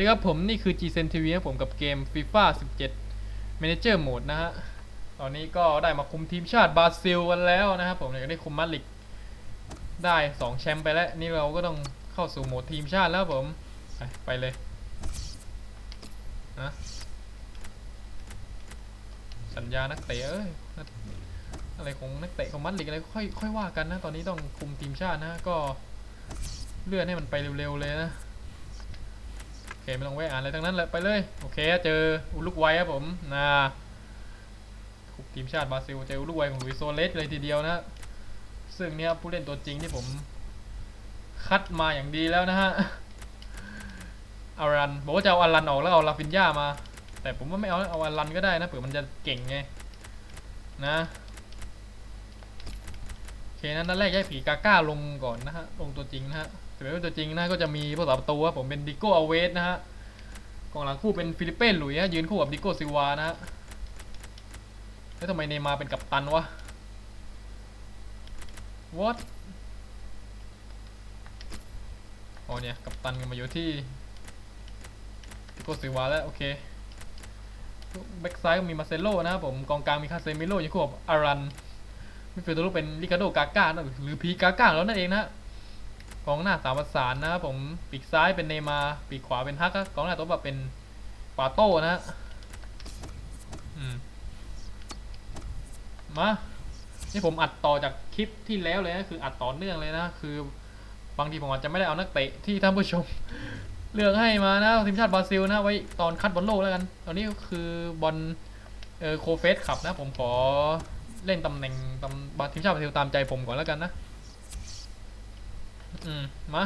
สวัสดีครับผมนี่คือ G-Sen TV ครับผมกับเกม FIFA 17 Manager Mode นะฮะ ตอนนี้ก็ได้มาคุมทีมชาติบราซิลกันแล้วนะครับผมเนี่ยได้คุมมาดริดได้ 2 แชมป์ไปแล้ว นี่เราก็ต้องเข้าสู่โหมดทีมชาติแล้วผม ไปไปเลยนะสัญญานักเตะเอ้ยอะไรของนักเตะของมัดริดอะไรค่อยค่อยว่ากันนะ ตอนนี้ต้องคุมทีมชาตินะก็เลื่อนให้มันไปเร็วๆเลยนะ เคไม่ต้องแวะอ่านอะไรทั้งนั้นเลยไปเลยโอเคเจออุลุกไวครับผมนะคุมทีมชาติบราซิลเจออุลุกไวของลุยโซเลสเลยทีเดียวนะซึ่งเนี่ยผู้เล่นตัวจริงที่ผมคัดมาอย่างดีแล้วนะฮะอารันบอกว่าจะเอาอารันออกแล้วเอาลาฟินยามา แต่ผมว่าไม่เอาเอาอารันก็ได้นะเผื่อมันจะเก่งไงนะโอเคนั้นนัดแรกย้ายผีกาก้าลงก่อนนะฮะลงตัวจริงนะฮะ แต่ไม่ว่าตัวจริงนะก็จะมีผู้สาประตูครับผมเป็นดิโก้อเวสนะฮะกองหลังคู่เป็นฟิลิปเป้หลุยฮะยืนคู่กับดิโก้ซิวานะฮะแล้วทำไมเนมาเป็นกัปตันวะ what อ๋อเนี่ยกัปตันกันมาอยู่ที่ดิโก้ซิวาแล้วโอเคแบ็กซ้ายก็มีมาเซโลนะครับผมกองกลางมีคาเซมิโลยู่คู่กับอารันมิดฟิลด์ตัวลูกเป็นลิคาโดกาก้านะหรือพีกาก้าแล้วนั่นเองนะ กองหน้าสามประสานนะครับผมปีกซ้ายเป็นเนมาร์ปีกขวาเป็นฮักครับกองหน้าตัวแบบเป็นปาโต้นะฮะมมานี่ผมอัดต่อจากคลิปที่แล้วเลยนะคืออัดต่อเนื่องเลยนะ คือบางทีผมอาจจะไม่ได้เอานักเตะที่ท่านผู้ชม เลือกให้มานะทีมชาติบราซิลนะไว้ตอนคัดบอลโลกแล้วกัน ตอนนี้ก็คือบอลเออโคเฟสขับนะ ผมขอเล่นตำแหน่งตำทีมชาติบราซิลตามใจผมก่อนแล้วกันนะ อืม มา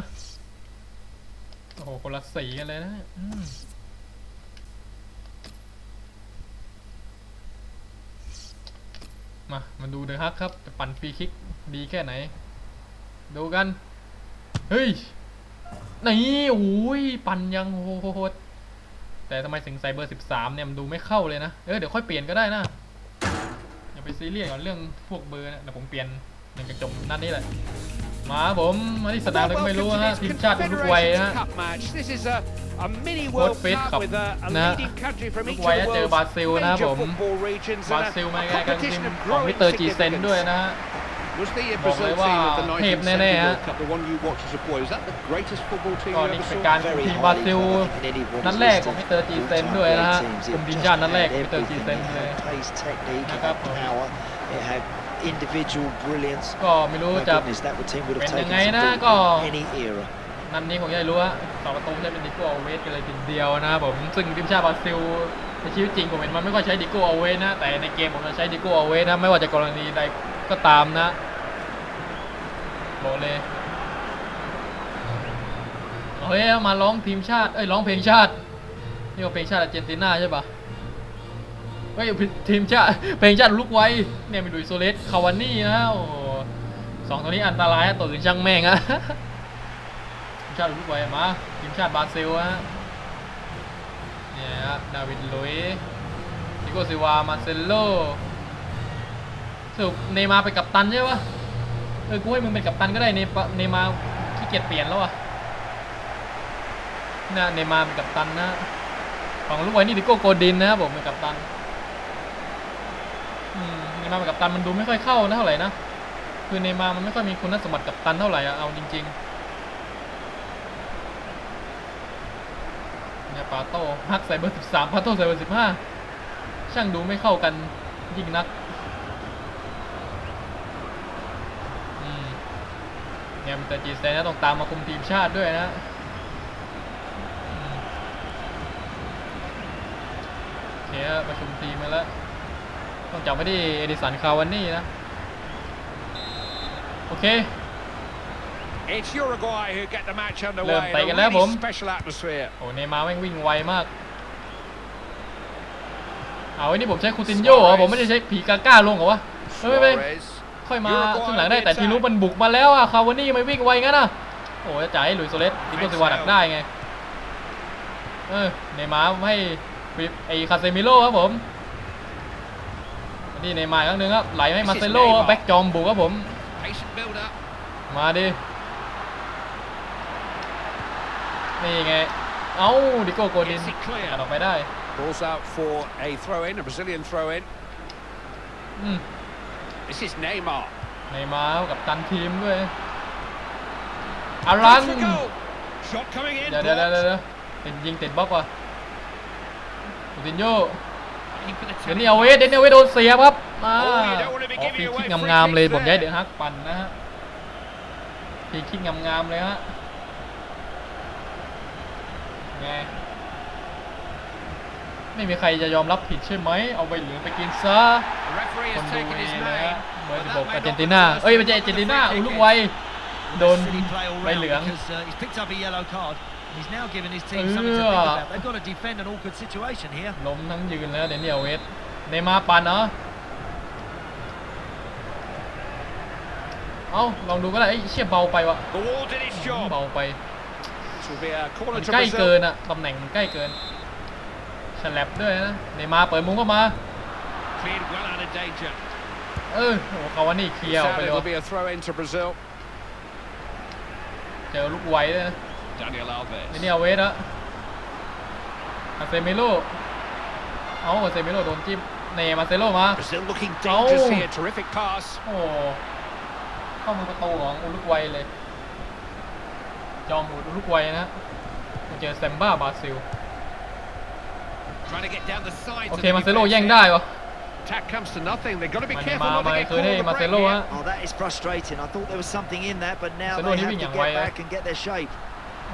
โอ้โห คนละสีกันเลยนะอืมมา มาดูเดอะฮักครับ จะปั่นฟรีคิกดีแค่ไหน ดูกัน เฮ้ย นี่โอ้ย ปั่นยังโหดแต่ทำไมถึงใส่เบอร์ 13 เนี่ยมันดูไม่เข้าเลยนะ เออเดี๋ยวค่อยเปลี่ยนก็ได้นะ อย่าไปซีเรียสกับเรื่องพวกเบอร์นะเดี๋ยวผมเปลี่ยนหนึ่งกระจมนัดนี้แหละ มาครับผมมาที่สนามเลยก็ไม่รู้นะฮะทีมชาติอุรุกวัยนะฮะโค้ดเฟสครับนะอุรุกวัยนะเจอบราซิลนะครับผมบราซิลมาไงกันทีมของมิสเตอร์จีเซนด้วยนะฮะบอกเลยว่าเทพแน่ๆฮะก็ก็นี่นี่เป็เป็นนกาการรทีทีมมบราบาซิซิลลนัดแรกของมิสเตอร์จีเซนด้วยนะฮะคุมทีมชาตินัดแรกมิสเตอร์จีเซนเลยนะครับผม individual brilliance ก็ไม่รู้ My จะ goodness, that would team would have เป็นยั taken งไง some นะ beating ก็ in any era. นัดนี้ผมจะได้รู้ว่าต่อประตูจะเป็นดิโก้เอาเวสกันเลยทีเดียวนะครับผมซึ่งทีมชาติบราซิลในชีวิตจริงผมเห็นมันไม่ค่อยใช้ดิโก้เอาเวสนะ แต่ในเกมผมจะใช้ดิโก้เอาเวสนะไม่ว่าจะกรณีใดก็ตามนะบอกเลยเฮ้ยมาร้องทีมชาติเอ้ยร้องเพลงชาตินี่ก็เพลงชาติอาร์เจนตินาใช่ปะ เฮ้ยทีมชาติเพลงชาติลุกไว้เนี่ยมีลุยโซเลสคาวานี่นะโอ้สองตัวนี้อันตรายตัวอื่นช่างแม่งอะทีมชาติอุรุกวัยมาทีมชาติบราซิลฮะเนี่ยฮะดาวิดลุยนิโกซิวามาเซโลสรุปเนย์มาร์เป็นกัปตันใช่ปะเออกูให้มึงเป็นกัปตันก็ได้เนเนย์มาขี้เกียจเปลี่ยนแล้วอะน่ะเนย์มาเป็นกัปตันนะของลูกไว้นี่ดิโก้โกดินนะครับผมเป็นกัปตัน อืมเนมากัปตันมันดูไม่ค่อยเข้านะเท่าไหร่นะคือเนมามันไม่ค่อยมีคุณสมบัติกัปตันเท่าไหร่อะเอาจริงๆเนี่ยปาโต้ฮักใส่เบอร์13ปาโต้ใส่เบอร์15ช่างดูไม่เข้ากันยิ่งนักเนี่ยมิสเตอร์จีเซนนะต้องตามมาคุมทีมชาติด้วยนะโอเคฮะประชุมทีมมาแล้ว ต้องจับไปที่เอดิสันคาวานนี่นะ โอเค It's Uruguay who get the match เริ่ม underway. ไป in กัน a แล้วผม really special atmosphere. โอ้เนย์มาร์แม่งวิ่งไวมาก เอาไอ้นี่ผมใช้คูตินโญ่เหรอผมไม่ได้ใช้ผีกาก้าลงเหรอวะเฮ้ยไม่ไม่ Suarez. ค่อยมาครึ่งหลังได้แต่ทีรู้มันบุกมาแล้วอะคาวานี่ไม่วิ่งไวงั้นอะโอ้ยจ่ายให้หลุยส์โซเลสดิโกซิวาดักได้ไง เออเนย์มาร์ให้ไอ้คาเซมิโลครับผม นี่เนย์มาร์อีกครั้งหนึงครับไหลให้มาเซโลแบ็กจอมบุกครับผม Patient build up. มาดิ นี่ไง เอ้าดิโก้โกดิน Gets it clear. ตัดออกไปได้ Ball's out for a throw in, a Brazilian throw in. อืม This is Neymar. ในมากับตันทีมด้วยอารัน Goes for goal. Shot coming in. เดี๋ยวเดี๋ยวเดี๋ยว blocked. เดี๋ยวติดยิงติดบล็อกว่ะคูตินโย Looking for the เดน tapping นี่เอาเวสเดนนี่เอาเวสโดนเสียบครับมาออกฟรีคิกงามๆเลยผมย้ายเดือฮักปั่นนะฮะฟรีคิกงามๆเลยฮะไงไม่มีใครจะยอมรับผิดใช่ไหมเอาใบเหลืองไปกินซะคนดูเองเลยฮะเบอร์สิบหกอาร์เจนตินาเอ้ยไม่ใช่อาร์เจนตินา they've อุรุก taken. วัยโดนใบเหลือง he's picked up a yellow card. He's now given his team Ừ. something to think about. They've got to defend an awkward situation here. ล้มทั้งยืนแล้วเดนนี่เอาเวสเนย์มาร์ปันเนาะเอ้าลองดูก็ได้ไอ้ยเชี่ยเบาไปวะ The wall did its job. เบาไป This will be a มั corner น to ใกล้เกิน Brazil. อะตำแหน่งมันใกล้เกินฉลับด้วยนะเนย์มาร์เปิดมุ้งเข้ามา Cleared well out of danger. เออโอ้โหคาวานี่เคลียร์ออก Sad ไปเลย it'll วะ be a throw in to Brazil. เจอลูกไวด้วยนะ Daniel เดน Alves. นี่เอาเวสอะอาเซมิโลเอ้าอาเซมิโลโดนจิ้มเนย์มาเซโลมา Brazil looking Oh. dangerous here. Terrific pass. โอ้เข้ามือประตูของอุรุกวัยเลยจอมอุรุกวัยนะมาเจอแซมบ้าบราซิล Trying to get down the sides โอ of เค the มาเซโล defence แย่ง here. ได้วะ Attack comes to nothing. They've got to be มัน careful มา not to มา get เคย caught ได้ on the มาเซ break โล here. ฮะ Oh, that is frustrating. I thought there was something in that, but now Sano they ni have to William get White, eh? back and get their shape.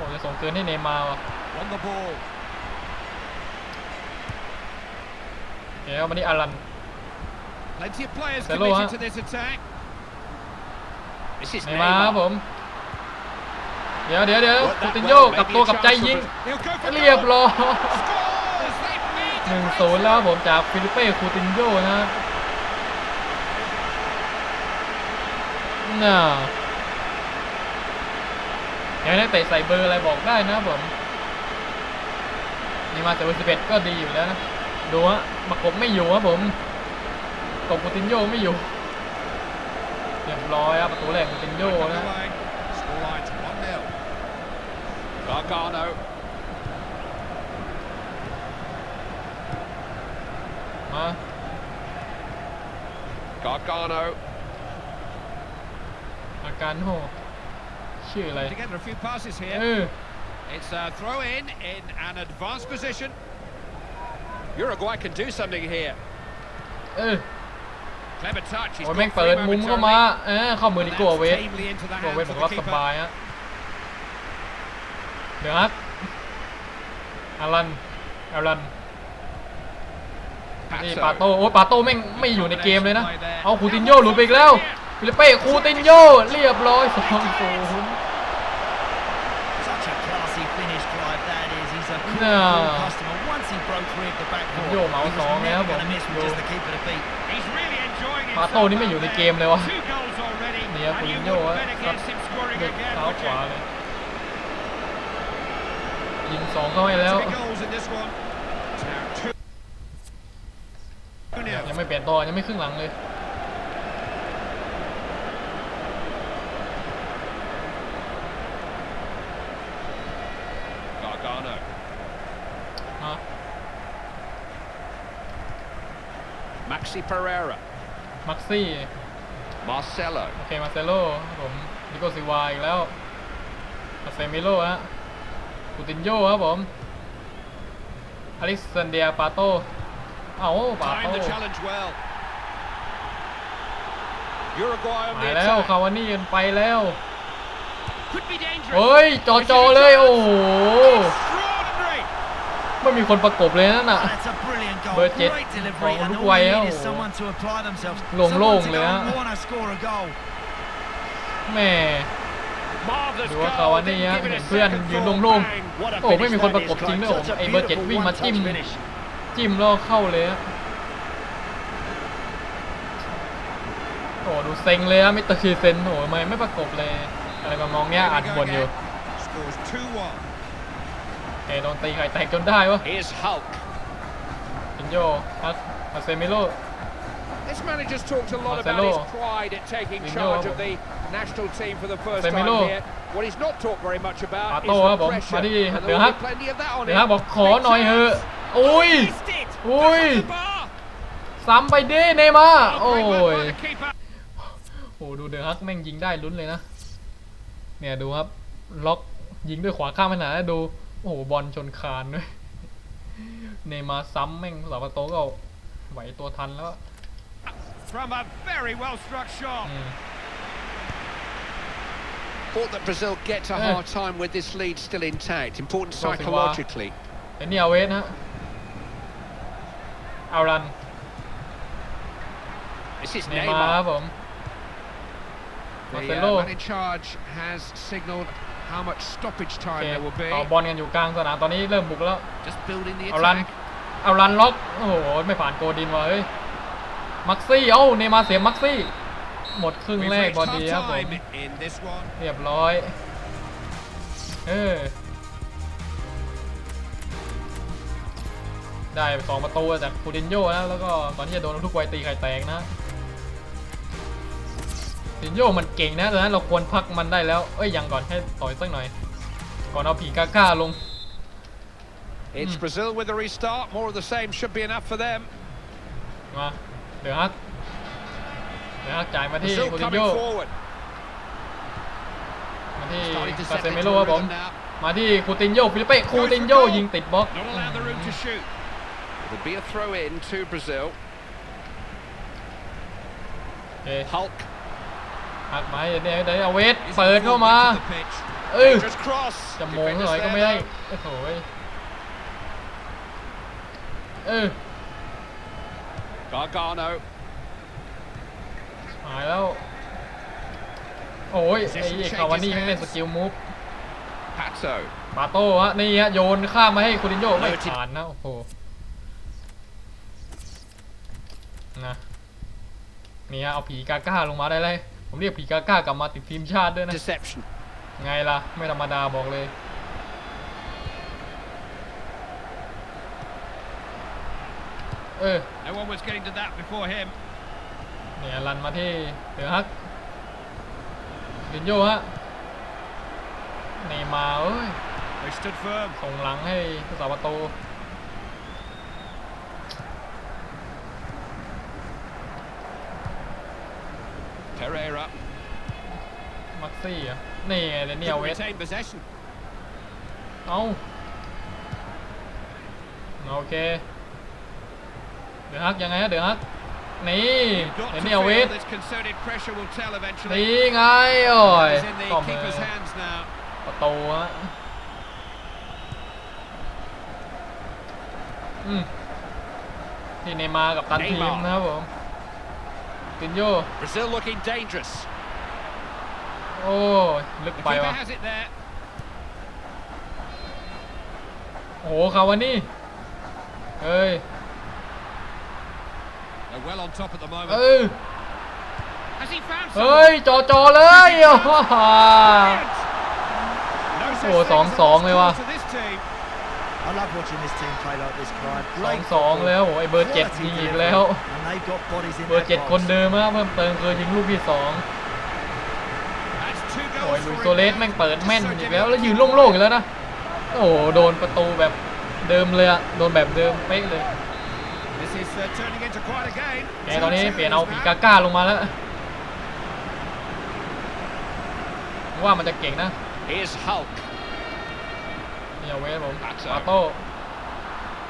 โอ้จะส่งคืนให้เนย์มาร์วะ On the ball. โอเคครับวันนี้อารัน Plenty of players Sano, committed huh? to this attack. This is เนย์มาร์ครับผ Neymar. มเดี๋ยวเดี๋ยวเดี๋ยว Worked คู that ตินโย well. กลับ Maybe ตัว a กลับใจ chance for ยิง Brazil. He'll go for เรียบ goal. ร้อย Scores! They've made ห the นึ่งศูนย์แล้วครับ breakthrough. ผมจากฟิลิเป้คูตินโยนะน่า อยากได้เตะใส่เบอร์อะไรบอกได้นะครับผมนี่มาแต่เบอร์สิบเอ็ดก็ดีอยู่แล้วนะดูฮะประกบไม่อยู่ครับผมประกบคูตินโยไม่อยู่เรียบร้อยครับประตูแรกคูตินโยนะ Underway. Scoreline's 1-0. Gargano. มา Gargano. อาการโห ชื่ออะไร Together a few passes เอ here. อ It's a throw in in an advanced position. Uruguay can do something here. เออ Clever touch. He's โอ้ย got แม่งเปิด free มุมเข้ามา momentarily. เออเข้ามือ But ดิ that's โก้เวส tamely into the โก้เวส hands บ of อก the ว่าส keeper. บายฮะ เดี๋ยวครับอารันอารัน นี่ Patso. ปาโต้โอ้ยปาโต้แม่งไม่อยู่ในเกมเลยนะ เอาคูตินโยหลุดไปอีกแล้วฟิลิเป้คูตินโยเรียบร้อยสองศูนย์ Such a classy finish drive that is. He's a cool, No. cool customer. Once he broke free of the back four, Yo, he Mao was Song never eh, going to bom. miss with Yo. just the keeper to beat. He's really enjoying ปา himself โต้นี่ไม่อยู่ใน out เก there. มเลยวะ Two goals already, เนี่ย and คู you ตินโย wouldn't ฮะ bet ครับ against him scoring เลือก again, เท้า would ข you? วาเลยยิงสองเข้าให้แล้ว Three goals in this one. It's now two. ยังไม่เปลี่ยนตัวยังไม่ครึ่งหลังเลย Gargano. มา Maxi Pereira. มักซี่ Marcelo. โอเคมาเซโลครับผมนิโกซิวาอีกแล้วมาเซมิโลฮะคูตินโยครับผมอเล็กซานเดียปาโตเอ้าปาโต Timed the challenge well. Uruguay on มา the แล้ว attack. คาวานี่กันไปแล้ว Could be dangerous. เฮ้ยจอจอๆเลย โอ้โห Extraordinary. ไม่มีคนประกบเลยนั่นน่ะ Oh, that's a brilliant goal. Bert Jet. Great delivery. Oh, And look all way you out. need is someone to apply themselves. Lông Someone lông to เลย go ฮะ and want to score a goal. แม่ Marvellous ดูว่า goal. คาวานี่ Didn't ฮะ give it เห็ a นเพื่อน second ยืน thought. โล่ง Bang. What a ๆโอ้ไม่มี finish คน that ประ is, กบจริง Clive. ด้วยผม Such a ไอ้เบอร์เจ็ด beautiful วิ่งมา one-touch จิ้ม finish. จิ้มแล้วเข้าเลยฮะโอ้ดูเซ็งเลยฮะมิสเตอร์คีเซนโอ้ไม่ไม่ประกบเลยอะไรมามองเนี้ย Here we อ่าน go บนอยู่ again. Scores 2-1. เอโดนตีไข่แตกจนได้วะ Here's Hulk. ปิน โยฮัสมาเซมิโล This manager's talked a lot Marcelo. about his pride at taking Pinho, charge of vamos. the national team for the first Semelo. time here. What he's not talked very much about is Pato, the ครับผม pressure. มาที่ and เดือ there ฮั will ก be plenty of that on เดือ him. ฮักบอกขอหน่อยเถอะอุ้ย Missed it. อุ้ย The bar. ซ้ำไปดิเนย์มาร์ Oh, โอ้ great work ย by the keeper. โอ้ดูเดือฮักแม่งยิงได้ลุ้นเลยนะ เนี่ยดูครับ ล็อกยิงด้วยขวาข้ามขนาดนั้นดู โอ้โหบอลชนคานด้วย เนย์มาร์ซ้ำแม่งสาวประตูก็เอาไหวตัวทันแล้ว From a very well struck shot. อืม Thought that Brazil get a Eh. hard time with this lead still intact. Important Crossing bar. psychologically. ไอ้นี่เอาเวสนะฮะเอารัน This is เนย์มาร์ครับ Neymar. ผม The Marcelo. uh, man in charge has signalled how much stoppage โอ time เค there will be. ต่อบอลกันอยู่กลางสนามตอนนี้เริ่มบุกแล้ว Just building the เอารัน attack. เอารันล็อก โอ้โห ไม่ผ่านโกดินว่ะเฮ้ย มักซี่ เอ้าเนย์มาร์เสียมักซี่ หมดครึ่ง We've แรก reached บอลดีครับ half ผม time in this one. เรียบร้อย เออ ได้สองประตูจากคูดินโญ่นะ แล้วก็ก่อนที่จะโดนทุกไวยตีไข่แตกนะคูดินโญ่มันเก่งนะดังนั้นเราควรพักมันได้แล้ว เอ้ยยังก่อนให้ต่อยสักหน่อย ก่อนเอาผีกาก้าลง It's Hmm. Brazil with a restart. More of the same should be enough for them. มาเดี๋ยวฮักเดี๋ยวฮักจ่ายมาที่ Brazil คูดิน coming โญ่ forward. มาที่ Starting to คา set เซเม into โร่ a ครับผม rhythm now. มาที่คูตินโญ่ฟิลิเป้คูตินโญ่ยิงติดบล็อก Not allowed the room to shoot. There'll be a throw in to Brazil. โอเค Hulk. หักมาเดี๋ยวเดี๋ยวเดี๋ยวเอาเวท is เปิด the เข้ามา fullback of the pitch. เออ Dangerous cross. จะโมง Defenders หน่อยก็ there ไม่ได้ though. โอ้โหย เออ Gargano. หายแล้ว โอ้ยไอ้ Position ไอ้ changes คาวานี่แม่งเล่นส hands กิลมูฟ Pato. ปาโต้ฮะนี่ฮะโยนข้ามมาให้คูตินโญ่ไม่เออที่ผ่านนะโอ้โหนะนี่ฮะเอาผีกาก้าลงมาได้เลย ผมเรียกผีกาก้ากลับมาติดทีมชาติด้วยนะ Deception. ไงล่ะ ไม่ธรรมดาบอกเลย เออ No one was getting to that before him. เนี่ยรันมาที่เดือฮักดินโยฮะเนย์มาร์เอ้ย They stood firm. ส่งหลังให้ผู้สาประตู Pereira. มักซี่อะนี่ไงเดนเนียล Couldn't เวส retain possession. เอาโอเค เดือฮักยังไงฮะเดือฮักนี่ Got เด to นเนียลเว feel ส this concerted pressure will tell eventually. นี่ไงโอ้ย It's in the ต่อมือ keeper's hands now. ประตูฮะอืมที่เนย์มาร์กับตันทีม Neymar นะครับผมตินโย Brazil looking dangerous. โอ้ยลึก The ไป keeper ว่ะ has it there. โอ้โหคาวานี่เอ้ย They're well on top at the เอ moment. อ Has he found เฮ้ย someone? จอจอเลยโอ้โห No such Oh, thing as a สองๆ lost เลยว่ะ cause to this team. I love watching this team play like this, Clive. สอง Great สอง football, แล้วโอ้ยเบอร์เจ็ด quality ยิงอีก delivery, แล้ว and they've got bodies in เบอ their ร์เจ็ด box. คนเดิมฮะเพิ่มเติมคือยิงลูกที่สอง That's two โอ้ย goals ลุย for โซ him เลส now. แม่งเปิดแม่น So อีกแล้ว difficult. แล้วยืนโล่งๆอีกแล้วนะ โอ้โหโดนประตูแบบเดิมเลยอะโดนแบบเดิมเป๊ะเลย แกตอนนี้ Two เปลี่ยนเอาผี now. กาก้าลงมาแล้วว่ามันจะเก่งนะ Here's Hulk. นี่เอาเวสผม Pato ปาโต้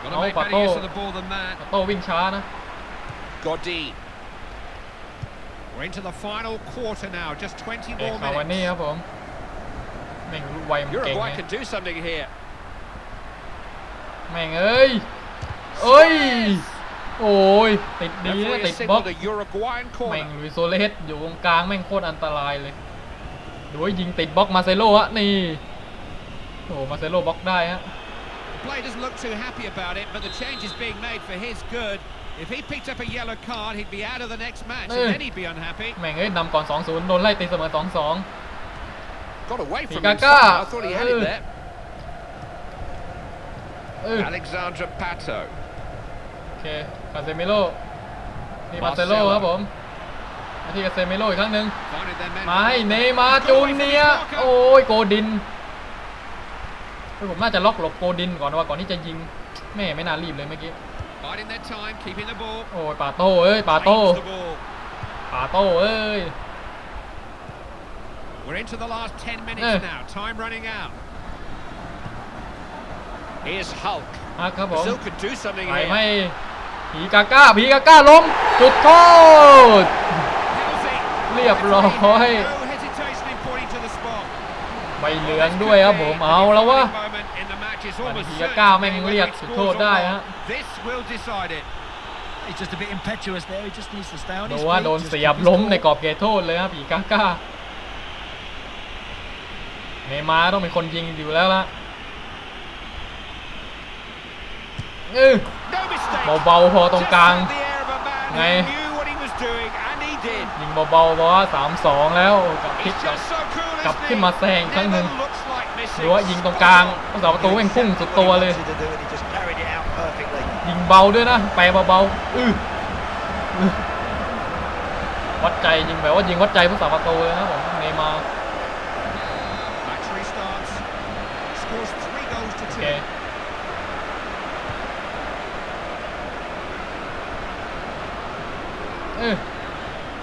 Got to Oh, make better Pato. use of the ball than that. ปาโต้วิ่งช้านะ Godin. We're into the final quarter now. Just 20 เอก more คาวานี่ minutes. ครับผมแม่งลูกไวมันเก่ง Uruguay ไง can do something here. แม่งเอ้ย เอ้ย โอ้ยติดดีนะ Referee ติด has บล็อก signalled a Uruguayan แม่ง corner. ลุยโซเลสอยู่ตรงกลางแม่งโคตรอันตรายเลยดูว่ายิงติดบล็อกมาเซโลฮะนี่โอ้โหมาเซโลบล็อกได้ฮะ The player doesn't look too happy about it, but the change is being made for his good. If he picked up a yellow card, he'd be out of the next match, Eh. and then he'd be unhappy. แม่งเอ้ยนำก่อน 2-0 โดนไล่ตีเสมอ 2-2 Got away from him. Gaga. somehow. I thought he had it Uh. there. เออ Alexandra Pato. โอเคคาเซมิโลนี่มาเซโล Marcelo ครับผมโอมาที่กับเซเมโลอีกครั้งหนึ่ง Finding their men มาให้เนย์มาร์จูเนียร์โอ้ยโกดินเฮ้ยผมน่าจะล็อกหลบโกดินก่อนว่าก่อนที่จะยิงแม่ไม่น่ารีบเลยเมื่อกี้ Biding their time, keeping the ball. โอ้ยปาโต้เอ้ยปาโต้ Paints the ball. ปาโต้เอ้ย We're into the last 10 minutes Eh. now. Time running out. Here's Hulk. ฮักครับผม Brazil could do something ไป here. ไม่ผีกาก้าผีกาก้าล้มจุดโทษ Penalty. เรียบร้อย No hesitation in pointing to the spot. ใบเหลืองด้วยครับผมเอาแล้ววะ Moment in the match is อัน almost นี้ certain ก้า to แม่ง be เรียก whether it จุดโท scores ษ or ได้ not. ฮะ This will decide it. He's just a bit impetuous there. He just needs to stay on ดู his ว่า feet. โดน just เสี keep ยบ his ล้ม cool. ในกรอบเขตโทษเลยครับผีกาก้าเนย์มาร์ต้องเป็นคนยิงอยู่แล้วล่ะเออ No mistake. เบาๆพอตรงกลาง Just had the air of a man who Ngay. knew what he was doing, and he did. ยิงเบาๆเพราะว่าสามสองแล้วกลับพลิก He's กลับ just so cool, กลับ isn't ขึ้น he? มาแซงครั้งหนึ่ง Never looks like ห missing. รือว่ายิงตรงกลางผู้สาประตูแม่งพุ่งสุดตัวเลย Wanted to do it, he just carried it out perfectly. ยิงเบาด้วยนะแปลเบาๆอื้ออื้อวัดใจยิงแบบว่ายิงวัดใจผู้สาประตูเลยนะผมเนย์มาร์ Match restarts. Scores three goals to โอ two. เค เออ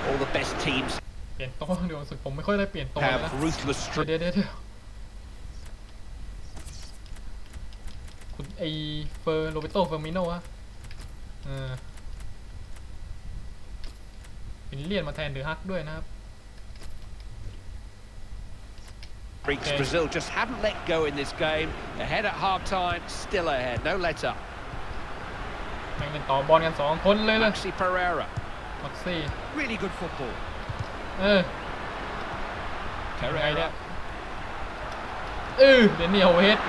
All the best teams เปลี่ยนโต๊ะเดี๋ยวรู้สึกผมไม่ค่อยได้เปลี่ยนโต๊ะเลย have นะ ruthless เดี๋ยว streaks. เดี๋ยวเดี๋ยวคุณไอเฟอร์โรเบโตเฟอร์มิโน่ฮะเออเป็นเลียนมาแทนเดอะฮักด้วยนะครับ Okay. Brazil just haven't let go in this game. Ahead at half time, still ahead. No let up. แม่งเป็นต่อบอลกันสองคนเลยเลย Maxi Pereira. มักซี่ Really good football. เออ Pereira. เออเดนนี่เอาเวส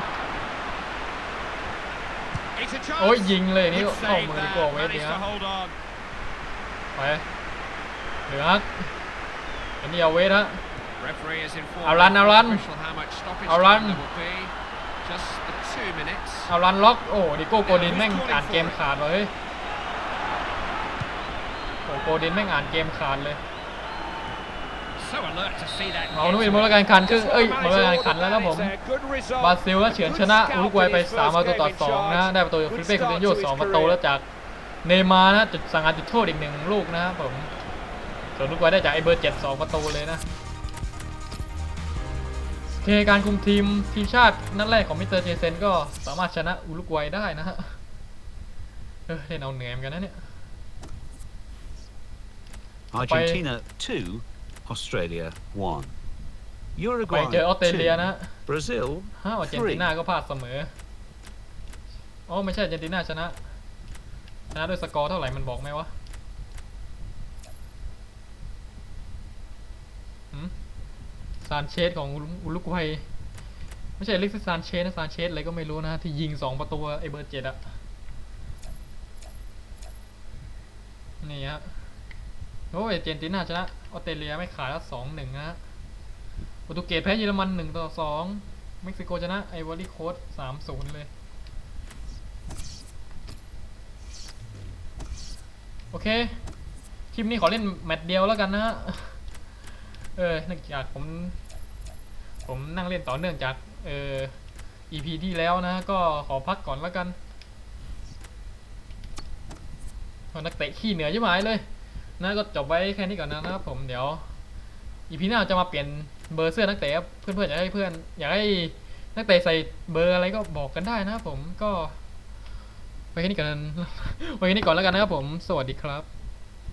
It's a chance. โอ้ยยิงเลยนี่ Good เข้า save มือ there. ดีกว่าเวสดี Managed ครั to บ hold on. ไปเหลือฮักเดนนี่เอาเวสฮะ Referee has informed Alan, the Alan. official how much stoppage Alan. time there will be. Just the two minutes. เอารันล็อก โอ้ดิโก้โกดินแม่งอ่านเกมขาดว่ะเฮ้ย โอ้โกดินแม่งอ่านเกมขาดเลย So alert to see that. เอานู่นเป็นมูลการแข่งขันครึ่งเอ้ยมูลการแข่งขันแล้วนะผม บราซิลก็เฉือนชนะอุรุกวัยไป3ประตูต่อ2นะได้ประตูจากฟิลิปเป้คูตินโย2ประตูแล้วจากเนย์มาร์นะจุดสังหารจุดโทษอีกหนึ่งลูกนะครับผม ส่วนอุรุกวัยได้จากไอเบอร์7 2ประตูเลยนะโอเคการคุมทีมทีมชาตินัดแรกของมิสเตอร์เจเซนก็สามารถชนะอุรุกวัยได้นะฮะ เออเล่นเอาเหนื่อยเหมือนกันนะเนี่ย Argentina 2, Australia 1. ไป Uruguay เจอออสเตรเลียนะ 2, Brazil ฮะอาร์เจนติ 3. นาก็พลาดเสมออ๋อไม่ใช่อาร์เจนตินาชนะ ชนะด้วยสกอร์เท่าไหร่มันบอกไหมวะหืมซานเชสของอุลุกวัยไม่ใช่เล็กซ์ซานเชสนะซานเชสอะไรก็ไม่รู้นะ ที่ยิงสองประตูไอเบอร์เจ็ดอะนี่ฮะ โอ้ยอร์เจนตินาชนะออสเตรเลียไม่ขายแล้วสองหนึ่งนะฮะโปรตุเกสแพ้เยอรมันหนึ่งต่อสองเม็กซิโกชนะไอวอรี่โคสสามศูนย์เลย โอเค คลิปนี้ขอเล่นแมตช์เดียวแล้วกันนะฮะ เออเนื่องจากผม ผมนั่งเล่นต่อเนื่องจาก เออ EP ที่แล้วนะ ก็ขอพักก่อนแล้วกันนักเตะขี้เหนือยิ่งหายเลย น่าก็จบไว้แค่นี้ก่อนนะครับผมเดี๋ยวอีพีหน้าจะมาเปลี่ยนเบอร์เสื้อนักเตะเพื่อนๆอยากให้เพื่อนอยากให้นักเตะใส่เบอร์อะไรก็บอกกันได้นะครับผมก็ไว้แค่นี้ก่อนไว้แค่นี้ก่อนแล้วกันนะครับผม สวัสดีครับ